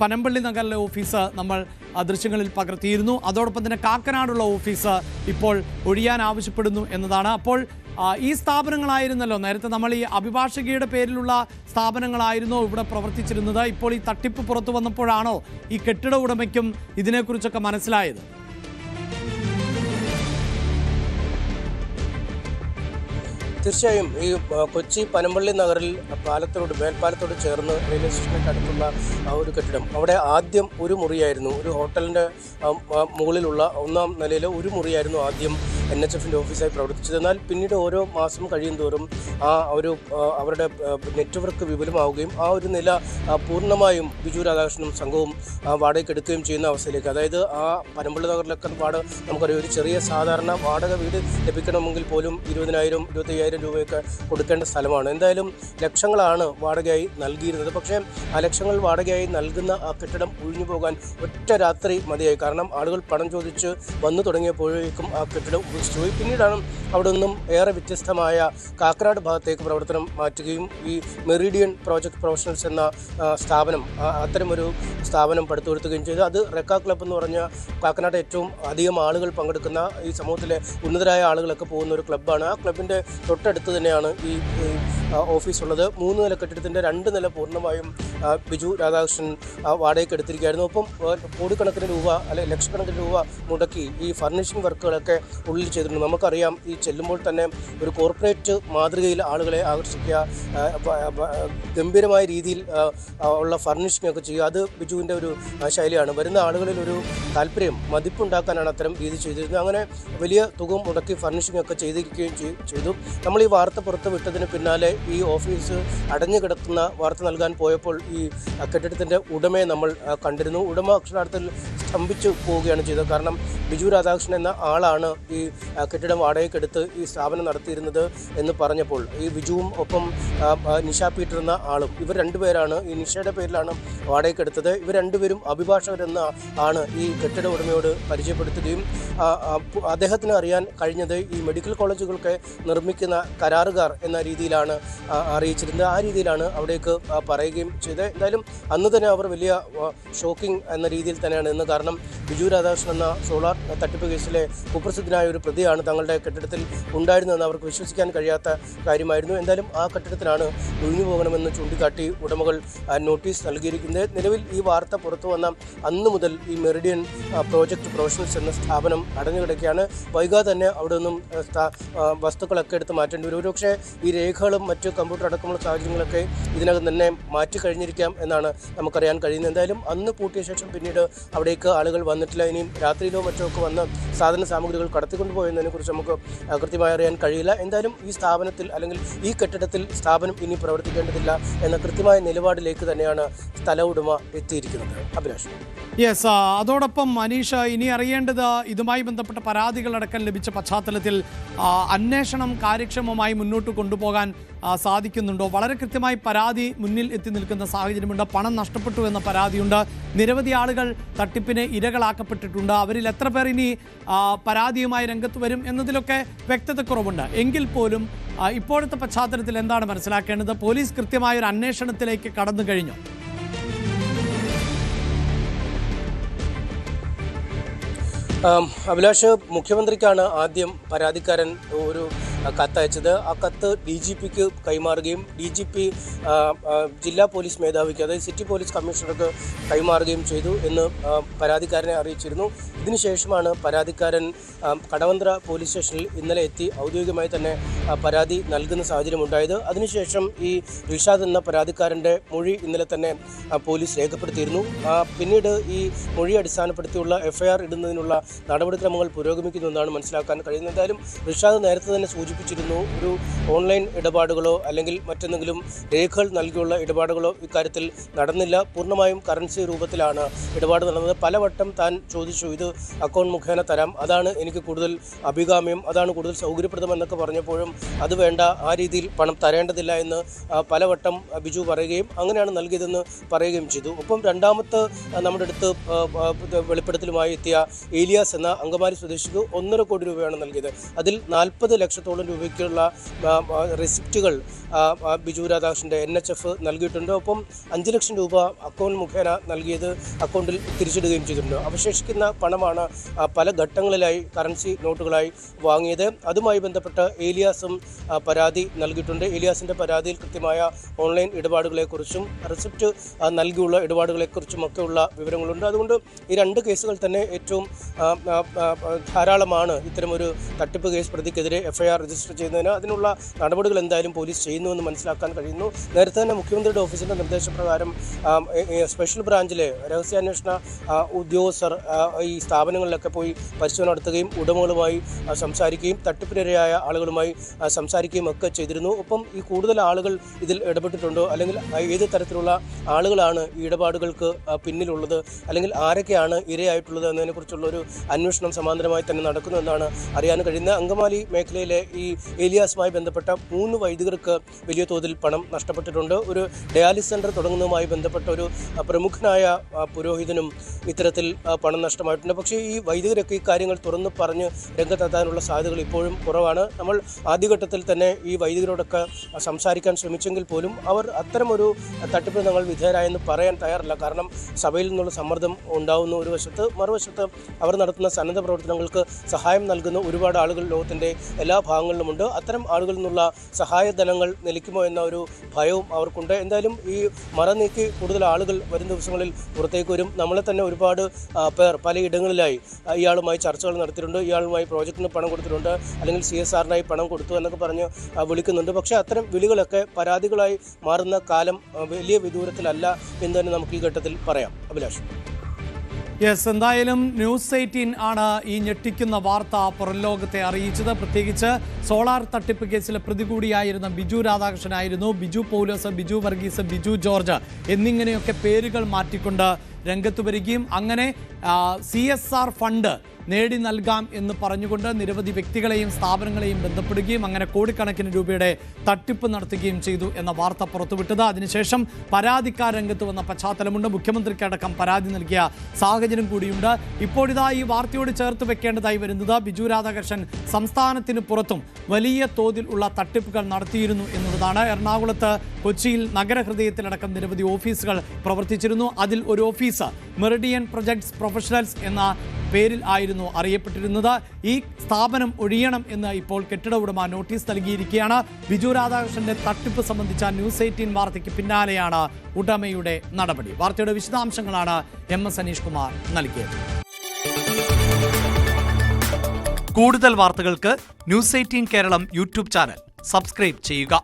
പനമ്പള്ളി നഗറിലെ ഓഫീസ് നമ്മൾ ദൃശ്യങ്ങളിൽ പകർത്തിയിരുന്നു. അതോടൊപ്പം തന്നെ കാക്കനാടുള്ള ഓഫീസ് ഇപ്പോൾ ഒഴിയാൻ ആവശ്യപ്പെടുന്നു എന്നതാണ്. അപ്പോൾ ഈ സ്ഥാപനങ്ങളായിരുന്നല്ലോ നേരത്തെ നമ്മൾ ഈ അഭിഭാഷകയുടെ പേരിലുള്ള സ്ഥാപനങ്ങളായിരുന്നോ ഇവിടെ പ്രവർത്തിച്ചിരുന്നത്. ഇപ്പോൾ ഈ തട്ടിപ്പ് പുറത്തു വന്നപ്പോഴാണോ ഈ കെട്ടിട ഉടമയ്ക്കും ഇതിനെക്കുറിച്ചൊക്കെ മനസ്സിലായത്? തീർച്ചയായും ഈ കൊച്ചി പനമ്പള്ളി നഗറിൽ പാലത്തോട് മേൽപ്പാലത്തോട് ചേർന്ന് റെയിൽവേ സ്റ്റേഷനൊക്കെ അടുത്തുള്ള ഒരു കെട്ടിടം. അവിടെ ആദ്യം ഒരു മുറിയായിരുന്നു. ഒരു ഹോട്ടലിന്റെ മുകളിലുള്ള ഒന്നാം നിലയിൽ ഒരു മുറിയായിരുന്നു ആദ്യം എൻ എച്ച് എഫിന്റെ ഓഫീസായി പ്രവർത്തിച്ചത്. എന്നാൽ പിന്നീട് ഓരോ മാസം കഴിയും തോറും ആ ഒരു അവരുടെ നെറ്റ്വർക്ക് വിപുലമാവുകയും ആ ഒരു നില പൂർണമായും ബിജു രാധാകൃഷ്ണനും സംഘവും വാടകയ്ക്ക് എടുക്കുകയും ചെയ്യുന്ന അവസ്ഥയിലേക്ക്. അതായത് ആ പനമ്പള്ളി നഗറിലൊക്കെ വാടക നമുക്കറിയാം ഒരു ചെറിയ സാധാരണ വാടക വീട് ലഭിക്കണമെങ്കിൽ പോലും ഇരുപതിനായിരം ഇരുപത്തയ്യായിരം രൂപയൊക്കെ കൊടുക്കേണ്ട സ്ഥലമാണ്. എന്തായാലും ലക്ഷങ്ങളാണ് വാടകയായി നൽകിയിരുന്നത്. പക്ഷേ ആ ലക്ഷങ്ങൾ വാടകയായി നൽകുന്ന ആ കെട്ടിടം ഒഴിഞ്ഞു പോകാൻ ഒറ്റ രാത്രി മതിയായി. കാരണം ആളുകൾ പണം ചോദിച്ച് വന്നു തുടങ്ങിയപ്പോഴേക്കും ആ കെട്ടിടം ഉപേക്ഷിച്ചു പോയി പിന്നീടാണ് അവിടെ നിന്നും ഏറെ വ്യത്യസ്തമായ കാക്കനാട് ഭാഗത്തേക്ക് പ്രവർത്തനം മാറ്റുകയും ഈ മെറിഡിയൻ പ്രോജക്ട് പ്രൊഫഷണൽസ് എന്ന സ്ഥാപനം അത്തരമൊരു സ്ഥാപനം പടുത്തുയർത്തുകയും ചെയ്തു. അത് റെക്ക ക്ലബ്ബ് എന്ന് പറഞ്ഞ കാക്കനാട് ഏറ്റവും അധികം ആളുകൾ പങ്കെടുക്കുന്ന ഈ സമൂഹത്തിലെ ഉന്നതരായ ആളുകളൊക്കെ പോകുന്ന ഒരു ക്ലബ്ബാണ്. ആ ക്ലബിന്റെ തൊട്ടടുത്ത് തന്നെയാണ് ഈ ഈ, ആ, ഓഫീസ് ഉള്ളത് മൂന്ന് നില കെട്ടിടത്തിന്റെ രണ്ട് നില പൂർണമായും ബിജു രാധാകൃഷ്ണൻ വാടകയ്ക്ക് എടുത്തിരിക്കുകയായിരുന്നു. ഒപ്പം കോടിക്കണക്കിന് രൂപ അല്ലെ ലക്ഷക്കണക്കിന് രൂപ മുടക്കി ഈ ഫർണിഷിംഗ് വർക്കുകളൊക്കെ ഉള്ളിൽ ചെയ്തിട്ടുണ്ട്. നമുക്കറിയാം ഈ ചെല്ലുമ്പോൾ തന്നെ ഒരു കോർപ്പറേറ്റ് മാതൃകയിൽ ആളുകളെ ആകർഷിക്കുക ഗംഭീരമായ രീതിയിൽ ഉള്ള ഫർണിഷിംഗ് ഒക്കെ ചെയ്യുക അത് ബിജുവിന്റെ ഒരു ശൈലിയാണ്. വരുന്ന ആളുകളിൽ ഒരു താല്പര്യം മതിപ്പുണ്ടാക്കാനാണ് അത്തരം രീതി ചെയ്തിരുന്നത്. അങ്ങനെ വലിയ തുക മുടക്കി ഫർണിഷിംഗ് ഒക്കെ ചെയ്തിരിക്കുകയും ചെയ്- ചെയ്തു. നമ്മൾ ഈ വാർത്ത പുറത്ത് വിട്ടതിന് പിന്നാലെ ഈ ഓഫീസ് അടഞ്ഞു കിടക്കുന്ന വാർത്ത നൽകാൻ പോയപ്പോൾ ഈ കെട്ടിടത്തിന്റെ ഉടമയെ നമ്മൾ കണ്ടിരുന്നു. ഉടമ അക്ഷരാർത്ഥത്തിൽ സ്തംഭിച്ചു പോവുകയാണ് ചെയ്തത്. കാരണം ബിജു രാധാകൃഷ്ണൻ എന്ന ആളാണ് ഈ കെട്ടിടം വാടകയ്ക്കെടുത്ത് ഈ സ്ഥാപനം നടത്തിയിരുന്നത് എന്ന് പറഞ്ഞപ്പോൾ ഈ ബിജുവും ഒപ്പം നിഷ പീറ്റർ എന്ന ആളും ഇവർ രണ്ടുപേരാണ് ഈ നിഷയുടെ പേരിലാണ് വാടകയ്ക്കെടുത്തത് ഇവർ രണ്ടുപേരും അഭിഭാഷകരെന്ന ആണ് ഈ കെട്ടിട ഉടമയോട് പരിചയപ്പെടുത്തുകയും അദ്ദേഹത്തിന് അറിയാൻ കഴിഞ്ഞത് ഈ മെഡിക്കൽ കോളേജുകൾക്ക് നിർമ്മിക്കുന്ന കരാറുകാർ എന്ന രീതിയിലാണ് അറിയിച്ചിരുന്നത്. ആ രീതിയിലാണ് അവിടേക്ക് പറയുകയും ചെയ്തത്. എന്തായാലും അന്ന് തന്നെ അവർ വലിയ ഷോക്കിംഗ് എന്ന രീതിയിൽ തന്നെയാണ് ഇന്ന് കാരണം ബിജു രാധാകൃഷ്ണൻ എന്ന സോളാർ തട്ടിപ്പ് കേസിലെ കുപ്രസിദ്ധനായ ഒരു പ്രതിയാണ് തങ്ങളുടെ കെട്ടിടത്തിൽ ഉണ്ടായിരുന്നതെന്ന് അവർക്ക് വിശ്വസിക്കാൻ കഴിയാത്ത കാര്യമായിരുന്നു. എന്തായാലും ആ കെട്ടിടത്തിനാണ് ഒഴിഞ്ഞു പോകണമെന്ന് ചൂണ്ടിക്കാട്ടി ഉടമകൾ നോട്ടീസ് നൽകിയിരിക്കുന്നത്. നിലവിൽ ഈ വാർത്ത പുറത്തു വന്ന അന്ന് മുതൽ ഈ മെറിഡിയൻ പ്രോജക്റ്റ് പ്രൊഫഷണൽസ് എന്ന സ്ഥാപനം അടഞ്ഞു കിടക്കുകയാണ് വൈകാതെ തന്നെ അവിടെ നിന്നും വസ്തുക്കളൊക്കെ എടുത്ത് മാറ്റേണ്ടി വരും. ഒരുപക്ഷെ ഈ രേഖകളും മറ്റ് കമ്പ്യൂട്ടർ അടക്കമുള്ള സാഹചര്യങ്ങളൊക്കെ ഇതിനകം തന്നെ മാറ്റിക്കഴിഞ്ഞിരിക്കാം എന്നാണ് നമുക്കറിയാൻ കഴിയുന്നത്. എന്തായാലും അന്ന് പൂട്ടിയ ശേഷം പിന്നീട് അവിടേക്ക് ആളുകൾ വന്നിട്ടില്ല. ഇനിയും രാത്രിയിലോ മറ്റോ ഒക്കെ വന്ന് സാധന സാമഗ്രികൾ കടത്തിക്കൊണ്ടുപോയതിനെ കുറിച്ച് നമുക്ക് കൃത്യമായി അറിയാൻ കഴിയില്ല. എന്തായാലും ഈ സ്ഥാപനത്തിൽ അല്ലെങ്കിൽ ഈ കെട്ടിടത്തിൽ സ്ഥാപനം ഇനി പ്രവർത്തിക്കേണ്ടതില്ല എന്ന കൃത്യമായ നിലപാടിലേക്ക് തന്നെയാണ് സ്ഥല ഉടമ എത്തിയിരിക്കുന്നത്. അഭിലാഷ്. യെസ് അതോടൊപ്പം മനീഷ ഇനി അറിയേണ്ടത് ഇതുമായി ബന്ധപ്പെട്ട പരാതികളടക്കം ലഭിച്ച പശ്ചാത്തലത്തിൽ അന്വേഷണം കാര്യക്ഷമമായി മുന്നോട്ട് കൊണ്ടുപോകാൻ സാധിക്കുന്നുണ്ടോ? വളരെ കൃത്യമായി പരാതി മുന്നിൽ എത്തി നിൽക്കുന്ന സാഹചര്യമുണ്ട്. പണം നഷ്ടപ്പെട്ടു എന്ന പരാതിയുണ്ട്. നിരവധി ആളുകൾ തട്ടിപ്പിന് ഇരകളാക്കപ്പെട്ടിട്ടുണ്ട്. അവരിൽ എത്ര പേർ ഇനി പരാതിയുമായി രംഗത്ത് വരും എന്നതിലൊക്കെ വ്യക്തതക്കുറവുണ്ട് എങ്കിൽ പോലും ഇപ്പോഴത്തെ പശ്ചാത്തലത്തിൽ എന്താണ് മനസ്സിലാക്കേണ്ടത്? പോലീസ് കൃത്യമായ ഒരു അന്വേഷണത്തിലേക്ക് കടന്നു കഴിഞ്ഞു? അഭിലാഷ് മുഖ്യമന്ത്രിക്കാണ് ആദ്യം പരാതിക്കാരൻ ഒരു കത്തയച്ചത്. ആ കത്ത് ഡി ജി പിക്ക് കൈമാറുകയും ഡി ജി പി ജില്ലാ പോലീസ് മേധാവിക്ക് അതായത് സിറ്റി പോലീസ് കമ്മീഷണർക്ക് കൈമാറുകയും ചെയ്തു എന്ന് പരാതിക്കാരനെ അറിയിച്ചിരുന്നു. ഇതിനുശേഷമാണ് പരാതിക്കാരൻ കടവന്ത്ര പോലീസ് സ്റ്റേഷനിൽ ഇന്നലെ എത്തി ഔദ്യോഗികമായി തന്നെ പരാതി നൽകുന്ന സാഹചര്യം ഉണ്ടായത്. അതിനുശേഷം ഈ റിഷാദ് എന്ന പരാതിക്കാരന്റെ മൊഴി ഇന്നലെ തന്നെ പോലീസ് രേഖപ്പെടുത്തിയിരുന്നു. പിന്നീട് ഈ മൊഴി അടിസ്ഥാനപ്പെടുത്തിയുള്ള എഫ്ഐആർ ഇടുന്നതിനുള്ള നടപടിക്രമങ്ങൾ പുരോഗമിക്കുന്നു എന്നാണ് മനസ്സിലാക്കാൻ കഴിയുന്നത്. എന്തായാലും റിഷാദ് നേരത്തെ തന്നെ സൂചിപ്പിച്ചിരുന്നു. ഒരു ഓൺലൈൻ ഇടപാടുകളോ അല്ലെങ്കിൽ മറ്റെന്തെങ്കിലും രേഖകൾ നൽകിയുള്ള ഇടപാടുകളോ ഇക്കാര്യത്തിൽ നടന്നില്ല. പൂർണമായും കറൻസി രൂപത്തിലാണ് ഇടപാട് നടന്നത്. പലവട്ടം താൻ ചോദിച്ചു ഇത് അക്കൗണ്ട് മുഖേന തരാം. അതാണ് എനിക്ക് കൂടുതൽ അഭികാമ്യം അതാണ് കൂടുതൽ സൗകര്യപ്രദമെന്നൊക്കെ പറഞ്ഞപ്പോഴും അത് വേണ്ട ആ രീതിയിൽ പണം തരേണ്ടതില്ല എന്ന് പലവട്ടം ബിജു പറയുകയും അങ്ങനെയാണ് നൽകിയതെന്ന് പറയുകയും ചെയ്തു. ഒപ്പം രണ്ടാമത്തെ നമ്മുടെ അടുത്ത് വെളിപ്പെടുത്തലുമായി എത്തിയ ഏലിയാസ് എന്ന അങ്കമാലി സ്വദേശിക്ക് ഒന്നര കോടി രൂപയാണ് നൽകിയത്. അതിൽ നാൽപ്പത് ലക്ഷത്തോളം ലക്ഷത്തോളം രൂപയ്ക്കുള്ള റെസിപ്റ്റുകൾ ബിജു രാധാകൃഷ്ണന്റെ എൻ എച്ച് എഫ് നൽകിയിട്ടുണ്ട്. ഒപ്പം അഞ്ച് ലക്ഷം രൂപ അക്കൗണ്ട് മുഖേന നൽകിയത് അക്കൗണ്ടിൽ തിരിച്ചിടുകയും ചെയ്തിട്ടുണ്ട്. അവശേഷിക്കുന്ന പണമാണ് പല ഘട്ടങ്ങളിലായി കറൻസി നോട്ടുകളായി വാങ്ങിയത്. അതുമായി ബന്ധപ്പെട്ട് ഏലിയാസും പരാതി നൽകിയിട്ടുണ്ട്. ഏലിയാസിന്റെ പരാതിയിൽ കൃത്യമായ ഓൺലൈൻ ഇടപാടുകളെക്കുറിച്ചും റെസിപ്റ്റ് നൽകിയുള്ള ഇടപാടുകളെക്കുറിച്ചും ഒക്കെയുള്ള വിവരങ്ങളുണ്ട്. അതുകൊണ്ട് ഈ രണ്ട് കേസുകൾ തന്നെ ഏറ്റവും ധാരാളമാണ്. ഇത്തരമൊരു തട്ടിപ്പ് കേസ് പ്രതിക്കെതിരെ എഫ്ഐആർ രജിസ്റ്റർ ചെയ്യുന്നതിന് അതിനുള്ള നടപടികൾ എന്തായാലും പോലീസ് ചെയ്യുന്നുവെന്ന് മനസ്സിലാക്കാൻ കഴിയുന്നു. നേരത്തെ തന്നെ മുഖ്യമന്ത്രിയുടെ ഓഫീസിന്റെ നിർദ്ദേശപ്രകാരം സ്പെഷ്യൽ ബ്രാഞ്ചിലെ രഹസ്യാന്വേഷണ ഉദ്യോഗസ്ഥർ ഈ സ്ഥാപനങ്ങളിലൊക്കെ പോയി പരിശോധന നടത്തുകയും ഉടമകളുമായി സംസാരിക്കുകയും തട്ടിപ്പിനിരയായ ആളുകളുമായി സംസാരിക്കുകയും ഒക്കെ ചെയ്തിരുന്നു. ഒപ്പം ഈ കൂടുതൽ ആളുകൾ ഇതിൽ ഇടപെട്ടിട്ടുണ്ടോ? അല്ലെങ്കിൽ ഏത് തരത്തിലുള്ള ആളുകളാണ് ഈ ഇടപാടുകൾക്ക് പിന്നിലുള്ളത്? അല്ലെങ്കിൽ ആരൊക്കെയാണ് ഇരയായിട്ടുള്ളത് എന്നതിനെക്കുറിച്ചുള്ള ഒരു അന്വേഷണം സമാന്തരമായി തന്നെ നടക്കുന്നു എന്നാണ് അറിയാൻ കഴിയുന്നത്. അങ്കമാലി മേഖലയിലെ ഏലിയാസുമായി ബന്ധപ്പെട്ട മൂന്ന് വൈദികർക്ക് വലിയ തോതിൽ പണം നഷ്ടപ്പെട്ടിട്ടുണ്ട്. ഒരു ഡയാലിസ് സെന്റർ തുടങ്ങുന്നതുമായി ബന്ധപ്പെട്ട ഒരു പ്രമുഖനായ പുരോഹിതനും ഇത്തരത്തിൽ പണം നഷ്ടമായിട്ടുണ്ട്. പക്ഷേ ഈ വൈദികരൊക്കെ ഈ കാര്യങ്ങൾ തുറന്നു പറഞ്ഞ് രംഗത്തെത്താനുള്ള സാധ്യതകൾ ഇപ്പോഴും കുറവാണ്. നമ്മൾ ആദ്യഘട്ടത്തിൽ തന്നെ ഈ വൈദികരോടൊക്കെ സംസാരിക്കാൻ ശ്രമിച്ചെങ്കിൽ പോലും അവർ അത്തരമൊരു തട്ടിപ്പിന് ഞങ്ങൾ വിധേയരായെന്ന് പറയാൻ തയ്യാറല്ല. കാരണം സഭയിൽ നിന്നുള്ള സമ്മർദ്ദം ഉണ്ടാവുന്ന ഒരു വശത്ത് മറുവശത്ത് അവർ നടത്തുന്ന സന്നദ്ധ പ്രവർത്തനങ്ങൾക്ക് സഹായം നൽകുന്ന ഒരുപാട് ആളുകൾ ലോകത്തിന്റെ എല്ലാ ഭാഗങ്ങളിലുമുണ്ട് അത്തരം ആളുകളിൽ നിന്നുള്ള സഹായധനങ്ങൾ നിലയ്ക്കുമോ എന്ന ഒരു ഭയവും അവർക്കുണ്ട്. എന്തായാലും ഈ മറ നീക്കി കൂടുതൽ ആളുകൾ വരും ദിവസങ്ങളിൽ പുറത്തേക്ക് വരും. നമ്മളെ തന്നെ ഒരുപാട് പേർ പലയിടങ്ങളിലായി ഇയാളുമായി ചർച്ചകൾ നടത്തിയിട്ടുണ്ട്. ഇയാളുമായി പ്രോജക്റ്റിന് പണം കൊടുത്തിട്ടുണ്ട്. അല്ലെങ്കിൽ സി എസ് ആറിനായി പണം കൊടുത്തു എന്നൊക്കെ പറഞ്ഞ് വിളിക്കുന്നുണ്ട്. പക്ഷേ അത്തരം വിളികളൊക്കെ പരാതികളായി മാറുന്ന കാലം വലിയ വിദൂരത്തിലല്ല എന്ന് തന്നെ നമുക്ക് ഈ ഘട്ടത്തിൽ പറയാം. അഭിലാഷ്. യെസ് എന്തായാലും ന്യൂസ് എയ്റ്റീൻ ആണ് ഈ ഞെട്ടിക്കുന്ന വാർത്ത പുറം ലോകത്തെ അറിയിച്ചത്. പ്രത്യേകിച്ച് സോളാർ തട്ടിപ്പ് കേസിലെ പ്രതി കൂടിയായിരുന്ന ബിജു രാധാകൃഷ്ണനായിരുന്നു. ബിജു പൗലോസ് ബിജു വർഗീസ് ബിജു ജോർജ് എന്നിങ്ങനെയൊക്കെ പേരുകൾ മാറ്റിക്കൊണ്ട് രംഗത്ത് വരികയും അങ്ങനെ സി ഫണ്ട് നേടി നൽകാം എന്ന് പറഞ്ഞുകൊണ്ട് നിരവധി വ്യക്തികളെയും സ്ഥാപനങ്ങളെയും ബന്ധപ്പെടുകയും അങ്ങനെ കോടിക്കണക്കിന് രൂപയുടെ തട്ടിപ്പ് നടത്തുകയും ചെയ്തു എന്ന വാർത്ത പുറത്തുവിട്ടത്. അതിനുശേഷം പരാതിക്കാർ രംഗത്ത് വന്ന പശ്ചാത്തലമുണ്ട്. മുഖ്യമന്ത്രിക്കടക്കം പരാതി നൽകിയ സാഹചര്യം കൂടിയുണ്ട്. ഇപ്പോഴിതാ ഈ വാർത്തയോട് ചേർത്ത് വെക്കേണ്ടതായി വരുന്നത് ബിജു രാധാകൃഷ്ണൻ സംസ്ഥാനത്തിന് പുറത്തും വലിയ തോതിൽ ഉള്ള തട്ടിപ്പുകൾ നടത്തിയിരുന്നു എന്നുള്ളതാണ് എറണാകുളത്ത് കൊച്ചിയിൽ നഗരഹൃദയത്തിലടക്കം നിരവധി ഓഫീസുകൾ പ്രവർത്തിച്ചിരുന്നു. അതിൽ ഒരു ഓഫീസ് മെറിഡിയൻ പ്രൊജക്ട്സ് പ്രൊഫഷണൽസ് എന്ന പേരിൽ ആയിരുന്നു അറിയപ്പെട്ടിരുന്നത്. ഈ സ്ഥാപനം ഒഴിയണം എന്ന് ഇപ്പോൾ കെട്ടിട ഉടമ നോട്ടീസ് നൽകിയിരിക്കുകയാണ്. ബിജു രാധാകൃഷ്ണന്റെ തട്ടിപ്പ് സംബന്ധിച്ച ന്യൂസ് എയ്റ്റീൻ വാർത്തയ്ക്ക് പിന്നാലെയാണ് ഉടമയുടെ നടപടി. വാർത്തയുടെ വിശദാംശങ്ങളാണ് എം എസ് അനീഷ് കുമാർ നൽകിയത്. കൂടുതൽ വാർത്തകൾക്ക് news eighteen Keralam YouTube channel subscribe ചെയ്യുക.